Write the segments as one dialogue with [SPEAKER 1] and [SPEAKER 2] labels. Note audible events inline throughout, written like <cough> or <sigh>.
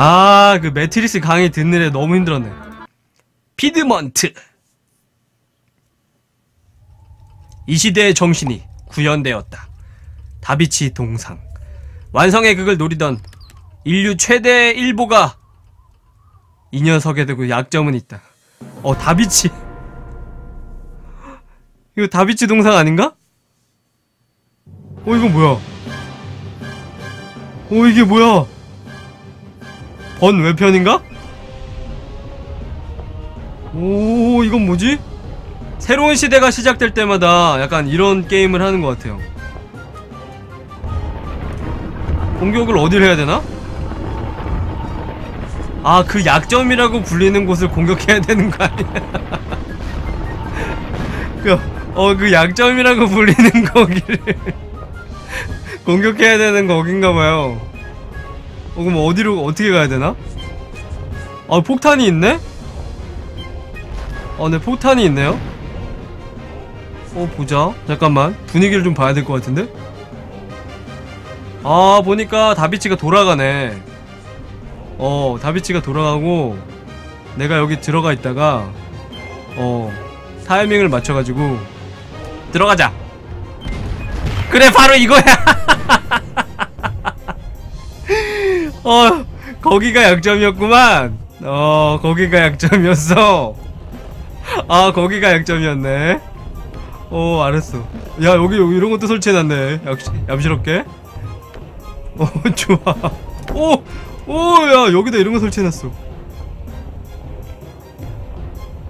[SPEAKER 1] 아, 그 매트리스 강의 듣느라 너무 힘들었네. 피드먼트. 이 시대의 정신이 구현되었다. 다비치 동상. 완성의 극을 노리던 인류 최대 일보가 이 녀석에 대고 약점은 있다. 어, 다비치. 이거 다비치 동상 아닌가? 어, 이건 뭐야? 어, 이게 뭐야? 번 외편인가? 오, 이건 뭐지? 새로운 시대가 시작될 때마다 약간 이런 게임을 하는 것 같아요. 공격을 어디를 해야 되나? 아, 그 약점이라고 불리는 곳을 공격해야 되는 거 아니야? <laughs> 그, 어, 그 약점이라고 불리는 거기를 <laughs> 공격해야 되는 거긴가봐요. 어, 그럼 어디로, 어떻게 가야 되나? 아, 폭탄이 있네? 어, 네, 폭탄이 있네요? 어, 보자. 잠깐만. 분위기를 좀 봐야 될 것 같은데? 아, 보니까 다비치가 돌아가네. 어, 다비치가 돌아가고, 내가 여기 들어가 있다가, 어, 타이밍을 맞춰가지고, 들어가자! 그래, 바로 이거야! <laughs> 어, 거기가 약점이었구만. 어, 거기가 약점이었어. 아, 거기가 약점이었네. 어, 알았어. 야, 여기, 이런 것도 설치해놨네. 역시, 얌시럽게. 어, <laughs> 좋아. 오! 오, 야, 여기다 이런 거 설치해놨어.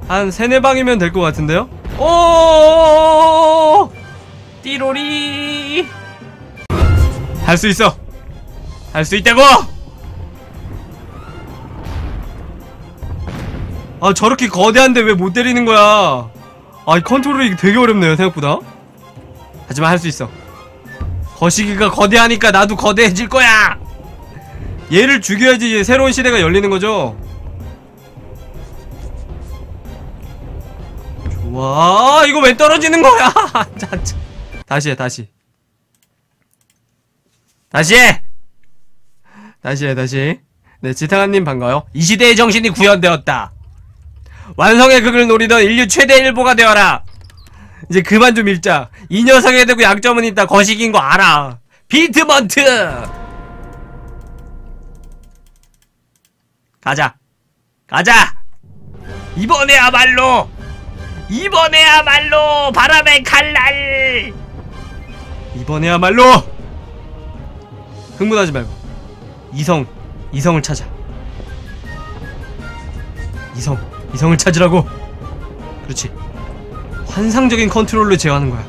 [SPEAKER 1] 한 세네 방이면 될 것 같은데요? 오! 띠로리! 할 수 있어! 할 수 있다고! 아, 저렇게 거대한데 왜 못 때리는 거야? 아, 이 컨트롤이 되게 어렵네요, 생각보다. 하지만 할 수 있어. 거시기가 거대하니까 나도 거대해질 거야! 얘를 죽여야지 새로운 시대가 열리는 거죠? 좋아, 이거 왜 떨어지는 거야? <laughs> 다시 해, 다시. 다시 해! 다시 해, 다시. 네, 지탕아님 반가워요. 이 시대의 정신이 구현되었다. 완성의 극을 노리던 인류 최대 일보가 되어라. 이제 그만 좀 읽자. 이 녀석에 대고 약점은 있다. 거식인 거 알아. 비트먼트! 가자. 가자! 이번에야말로! 이번에야말로! 바람의 칼날! 이번에야말로! 흥분하지 말고. 이성, 이성을 찾아. 이성, 이성을 찾으라고! 그렇지. 환상적인 컨트롤로 제어하는 거야.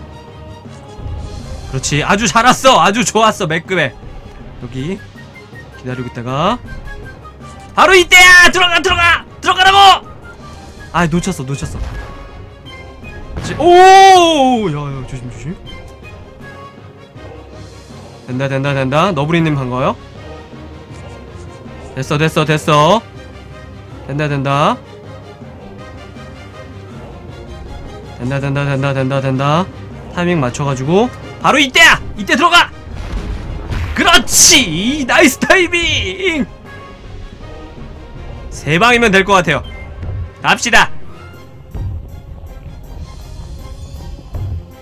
[SPEAKER 1] 그렇지. 아주 잘 왔어. 아주 좋았어. 매끄에 여기 기다리고 있다가 바로 이때야. 들어가 들어가 들어가라고. 아 놓쳤어 놓쳤어. 그렇지. 오, 야야 조심 조심. 된다 된다 된다. 너브리님 반가워요. 됐어 됐어 됐어. 된다 된다. 된다 된다 된다 된다 된다 타이밍 맞춰가지고 바로 이때야! 이때 들어가! 그렇지! 나이스 타이밍! 세 방이면 될 것 같아요 갑시다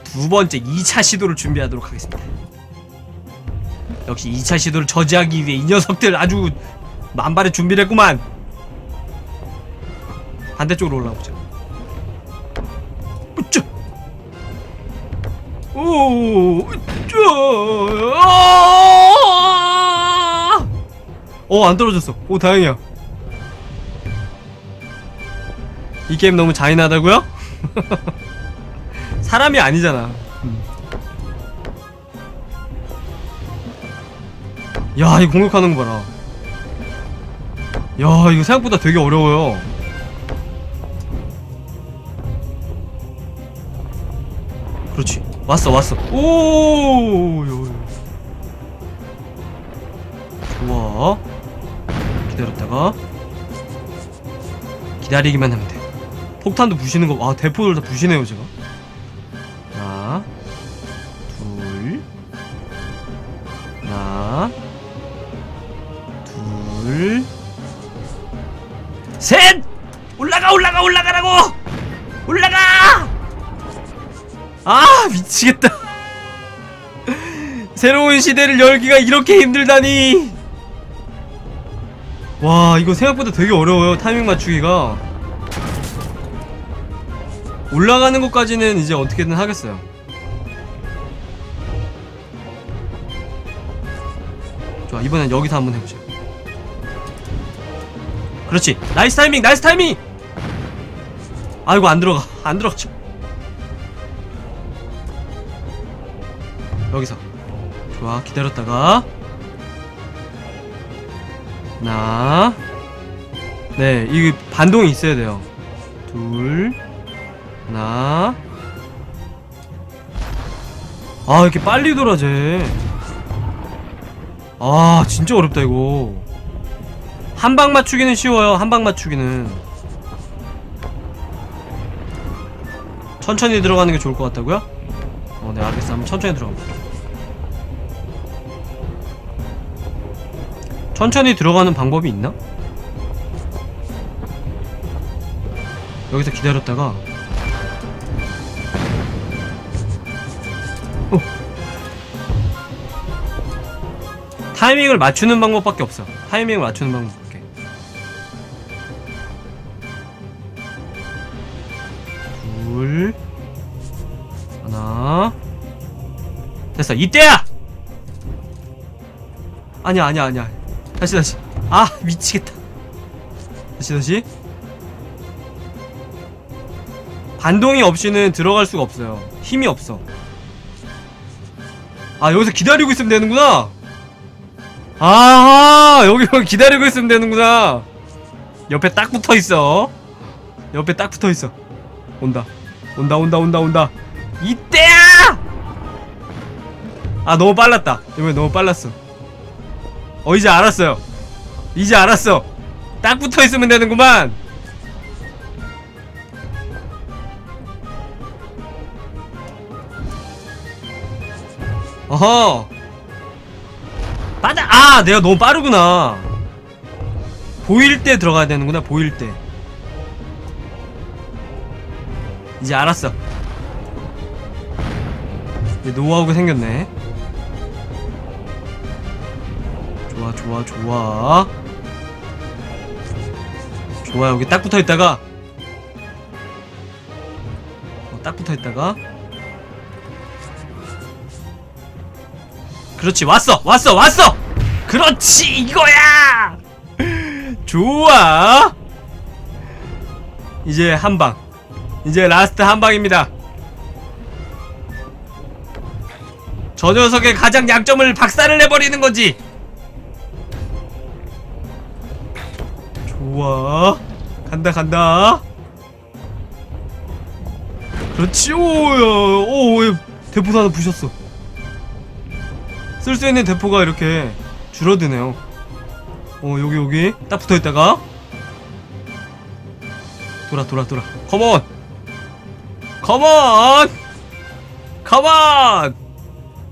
[SPEAKER 1] 두 번째 2차 시도를 준비하도록 하겠습니다 역시 2차 시도를 저지하기 위해 이 녀석들 아주 만발의 준비를 했구만 반대쪽으로 올라오자 으쌰. 오, 으쌰. 아! 어, 안 떨어졌어. 오, 다행이야. 이 게임 너무 잔인하다고요? <laughs> 사람이 아니잖아. 음. 야, 이 공격하는 거 봐라. 야, 이거 생각보다 되게 어려워요. 그렇지. 왔어 왔어. 오. 좋아. 기다렸다가 기다리기만 하면 돼. 폭탄도 부시는 거아 대포를 다 부시네요 제가 <laughs> 미치겠다. 새로운 시대를 열기가 이렇게 힘들다니. 와 이거 생각보다 되게 어려워요 타이밍 맞추기가. 올라가는 것까지는 이제 어떻게든 하겠어요. 좋아 이번엔 여기서 한번 해보자 그렇지. 나이스 타이밍 나이스 타이밍! 아이고 안 들어가 안 들어가죠 여기서. 좋아 기다렸다가. 하나. 네 이게 반동이 있어야 돼요. 둘. 하나. 아 이렇게 빨리 돌아제 아 진짜 어렵다 이거. 한 방 맞추기는 쉬워요 한 방 맞추기는. 천천히 들어가는 게 좋을 것 같다고요? 어, 네, 알겠어. 한번 천천히 들어가 천천히 들어가는 방법이 있나? 여기서 기다렸다가 어. 타이밍을 맞추는 방법밖에 없어. 타이밍을 맞추는 방법밖에. 둘 하나 됐어 이때야 아니야 아니야 아니야 다시 다시. 아 미치겠다. 다시 다시. 반동이 없이는 들어갈 수가 없어요. 힘이 없어. 아 여기서 기다리고 있으면 되는구나. 아 여기 기다리고 있으면 되는구나. 옆에 딱 붙어있어. 옆에 딱 붙어있어. 온다. 온다 온다 온다 온다. 이때야! 아 너무 빨랐다. 이번에 너무 빨랐어 어 이제 알았어요. 이제 알았어. 딱 붙어있으면 되는구만. 어허. 빠다 아 내가 너무 빠르구나. 보일 때 들어가야 되는구나 보일 때. 이제 알았어. 노하우가 생겼네 좋아 좋아 좋아. 좋아 여기 딱 붙어있다가. 어, 딱 붙어있다가. 그렇지 왔어 왔어 왔어! 그렇지 이거야! 좋아! 이제 한방. 이제 라스트 한방입니다. 저 녀석의 가장 약점을 박살을 내버리는 거지 좋아 간다 간다. 그렇지. 오야 오 대포 하나 부셨어. 쓸 수 있는 대포가 이렇게 줄어드네요. 어 여기 여기. 딱 붙어있다가. 돌아 돌아 돌아. 컴온 컴온 컴온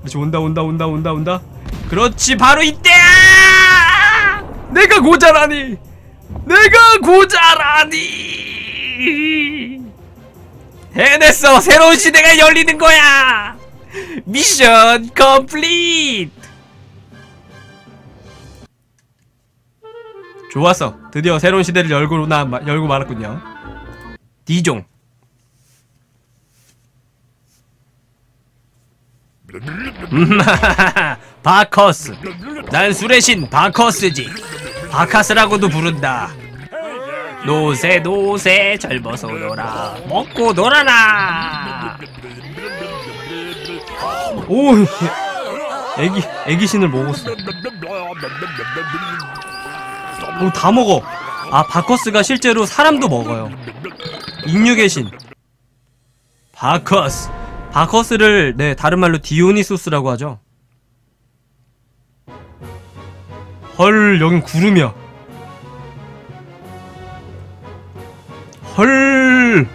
[SPEAKER 1] 그렇지 온다 온다 온다 온다 온다. 그렇지 바로 이때야 내가 고자라니 내가 고자라니. 해냈어. 새로운 시대가 열리는 거야. 미션 컴플리트. 좋았어. 드디어 새로운 시대를 열고 나 열고 말았군요. 디종. 음, <laughs> 바커스. 난 술의 신 바커스지 바카스라고도 부른다. 노세 노세 젊어서 놀아. 먹고 놀아라. 오 애기 애기신을 먹었어. 오, 다 먹어. 아 바커스가 실제로 사람도 먹어요. 인육의 신. 바커스. 바커스를 네 다른 말로 디오니소스라고 하죠 헐 여긴 구름이야 헐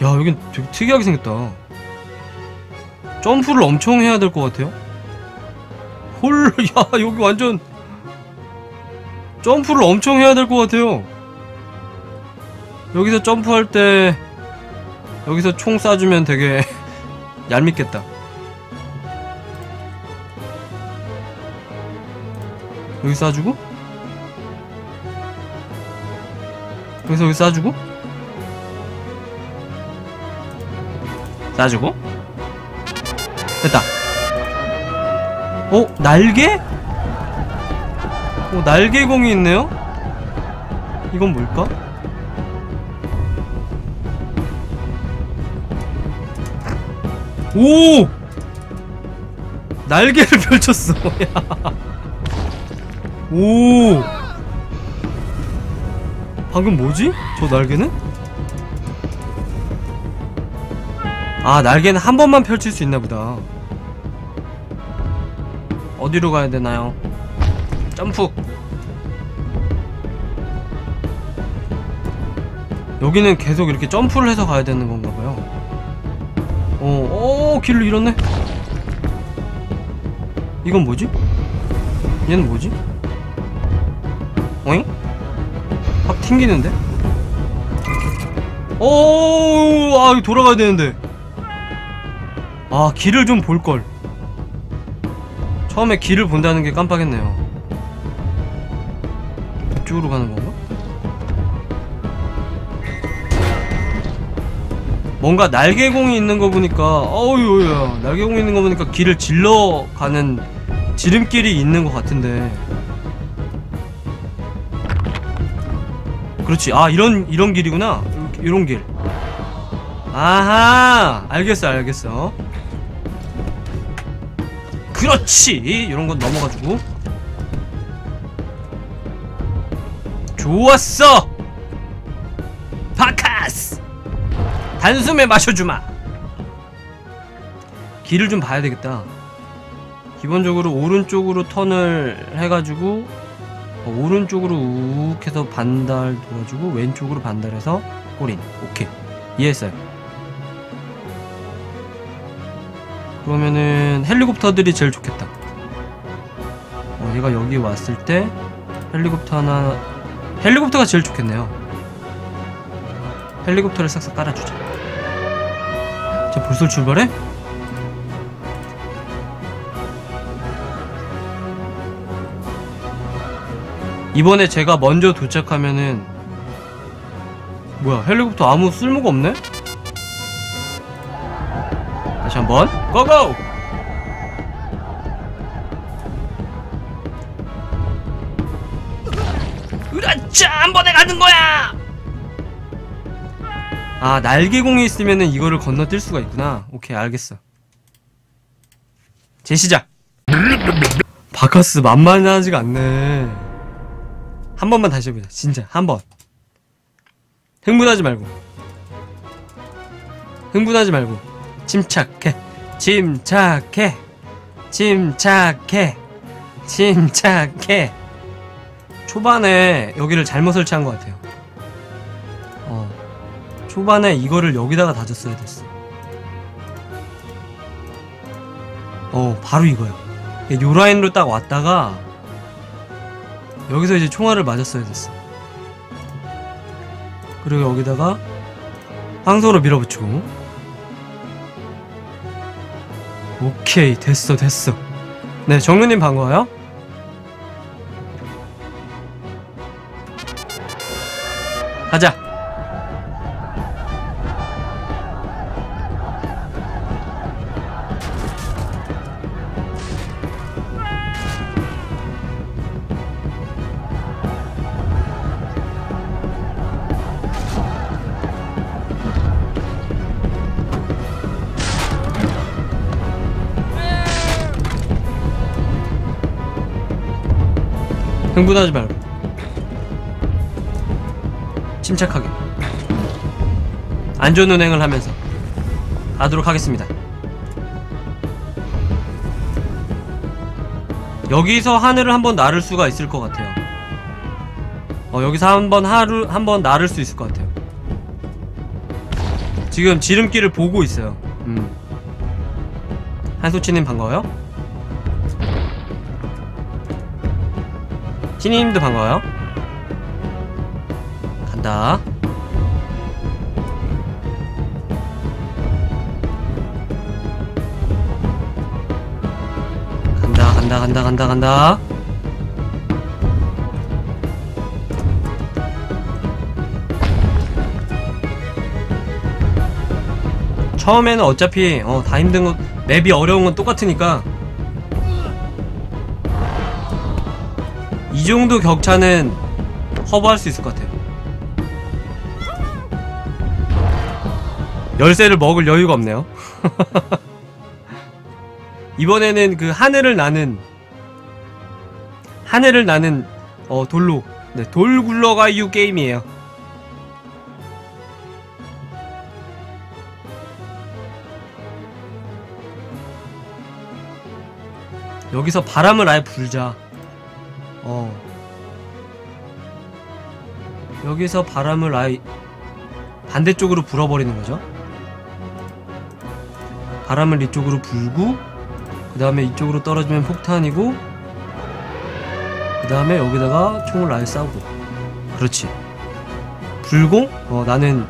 [SPEAKER 1] 야, 여긴 되게 특이하게 생겼다. 점프를 엄청 해야 될 것 같아요. 헐, <laughs> 야, 여기 완전. 점프를 엄청 해야 될 것 같아요. 여기서 점프할 때 여기서 총 쏴주면 되게 <laughs> 얄밉겠다. 여기 쏴주고 여기서 여기 쏴주고 쏴주고 됐다. 어 날개? 어 날개공이 있네요? 이건 뭘까? 오! 날개를 <laughs> 펼쳤어. 야. <laughs> 오! 방금 뭐지? 저 날개는? 아, 날개는 한 번만 펼칠 수 있나 보다. 어디로 가야 되나요? 점프! 여기는 계속 이렇게 점프를 해서 가야 되는 건가 봐요. 어, 어, 길을 잃었네. 이건 뭐지? 얘는 뭐지? 어잉? 확 튕기는데? 오, 아, 돌아가야 되는데. 아, 길을 좀 볼걸. 처음에 길을 본다는 게 깜빡했네요. 이쪽으로 가는 건가? 뭔가 날개공이 있는 거 보니까 어우야 날개공이 있는 거 보니까 길을 질러 가는 지름길이 있는 것 같은데 그렇지. 아 이런 이런 길이구나. 이런 길. 아하! 알겠어 알겠어. 그렇지! 이런 건 넘어가지고. 좋았어! 바카스! 단숨에 마셔주마. 길을 좀 봐야 되겠다. 기본적으로 오른쪽으로 턴을 해가지고 어, 오른쪽으로 욱 해서 반달 도와주고 왼쪽으로 반달해서 꼬린. 오케이. 이해했어요. 그러면은 헬리콥터들이 제일 좋겠다. 어, 얘가 여기 왔을 때 헬리콥터 하나 헬리콥터가 제일 좋겠네요. 헬리콥터를 싹싹 깔아주자. 자 벌써 출발해? 이번에 제가 먼저 도착하면은 뭐야 헬리콥터 아무 쓸모가 없네? 다시 한번 고고! 으라차 한 번에 가는 거야! 아 날개공이 있으면은 이거를 건너뛸 수가 있구나 오케이 알겠어 제시작 바카스 만만하지가 않네 한 번만 다시 해보자. 진짜. 한 번. 흥분하지 말고. 흥분하지 말고. 침착해. 침착해. 침착해. 침착해. 초반에 여기를 잘못 설치한 것 같아요. 어. 초반에 이거를 여기다가 다졌어야 됐어. 어 바로 이거야 요. 라인으로 딱 왔다가 여기서 이제 총알을 맞았어야 됐어. 그리고 여기다가 황소로 밀어붙이고. 오케이 됐어 됐어. 네 정루님 반가워요. 가자 흥분하지 말고. 침착하게. 안전 운행을 하면서 가도록 하겠습니다. 여기서 하늘을 한번 나를 수가 있을 것 같아요. 어 여기서 한번 하루 한번 나를 수 있을 것 같아요. 지금 지름길을 보고 있어요. 음. 한소치님 반가워요 티니님도 반가워요. 간다. 간다, 간다, 간다, 간다, 간다. 처음에는 어차피 어, 다 힘든 거 맵이 어려운 건 똑같으니까 정도 격차는 커버할 수 있을 것 같아요. 열쇠를 먹을 여유가 없네요. <laughs> 이번에는 그 하늘을 나는 하늘을 나는 어 돌로 네, 돌 굴러가유 게임이에요. 여기서 바람을 아예 불자. 어. 여기서 바람을 아예 반대쪽으로 불어버리는 거죠. 바람을 이쪽으로 불고, 그 다음에 이쪽으로 떨어지면 폭탄이고, 그 다음에 여기다가 총을 아예 쏴고. 그렇지. 불공? 어, 나는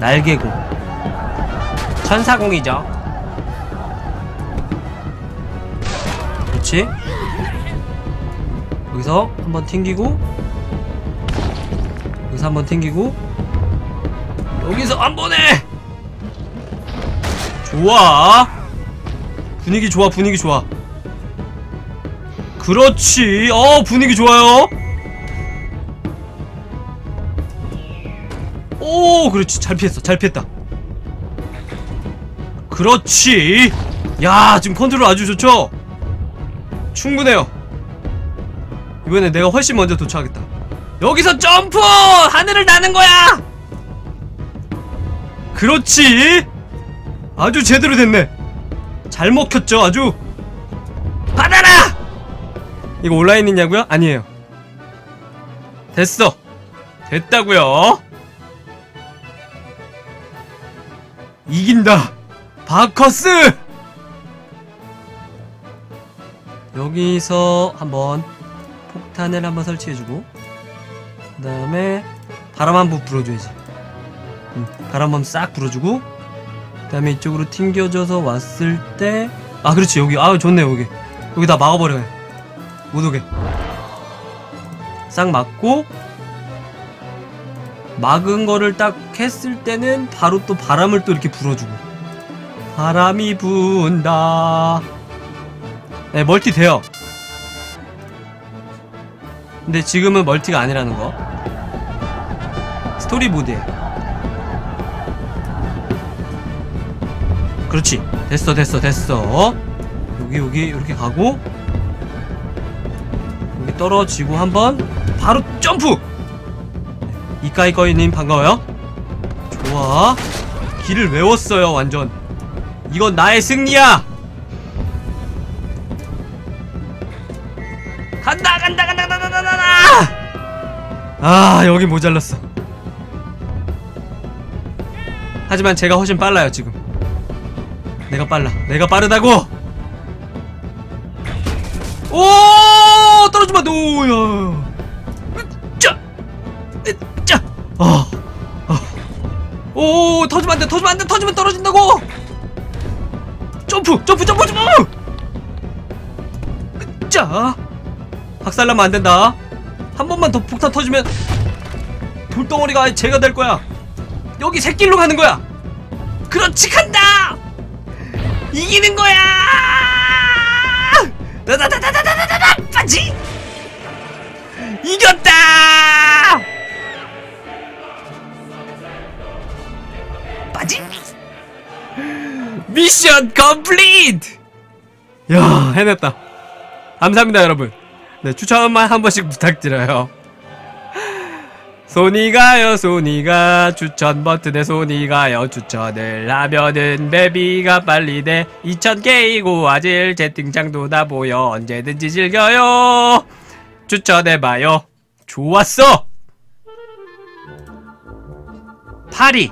[SPEAKER 1] 날개공. 천사공이죠. 여기서 한번 튕기고 여기서 한번 튕기고 여기서 한 번에! 좋아. 분위기 좋아 분위기 좋아. 그렇지. 어 분위기 좋아요. 오 그렇지. 잘 피했어. 잘 피했다. 그렇지. 야 지금 컨트롤 아주 좋죠? 충분해요 이번엔 내가 훨씬 먼저 도착하겠다 여기서 점프! 하늘을 나는 거야! 그렇지! 아주 제대로 됐네 잘 먹혔죠 아주 받아라! 이거 온라인 있냐고요? 아니에요 됐어 됐다고요 이긴다 바커스! 여기서 한번 폭탄을 한번 설치해주고 그 다음에 바람 한 번 불어줘야지. 음, 바람 한번 싹 불어주고 그 다음에 이쪽으로 튕겨져서 왔을 때 아 그렇지 여기 아 좋네 여기. 여기 다 막아버려요. 못 오게. 싹 막고 막은 거를 딱 했을 때는 바로 또 바람을 또 이렇게 불어주고. 바람이 분다. 네, 멀티 돼요. 근데 지금은 멀티가 아니라는 거. 스토리 모드에. 그렇지. 됐어, 됐어, 됐어. 여기, 여기, 이렇게 가고. 여기 떨어지고 한번 바로 점프! 이까이꺼이님 반가워요. 좋아. 길을 외웠어요, 완전. 이건 나의 승리야! 아 여기 모자랐어. 하지만 제가 훨씬 빨라요 지금. 내가 빨라. 내가 빠르다고! 오! 떨어지마 노야. 어, 어. 오 터지면 안돼. 터지면 안돼. 터지면 떨어진다고! 점프! 점프! 점프! 점프! 자! 박살나면 안 된다. 한 번만 더 폭탄 터지면 돌덩어리가 제가 될 거야. 여기 새길로 가는 거야. 그렇지 간다. 이기는 거야. 다다다다다다다다 빠지. 이겼다. 빠지. 미션 컴플리트. 야 해냈다. 감사합니다 여러분. 네, 추천만 한 번씩 부탁드려요. 손이 가요, 손이 가. 추천 버튼에 손이 가요. 추천을 하면은 베비가 빨리 돼. 2000개이고 아질 채팅창도 다 보여. 언제든지 즐겨요. 추천해봐요. 좋았어! 파리.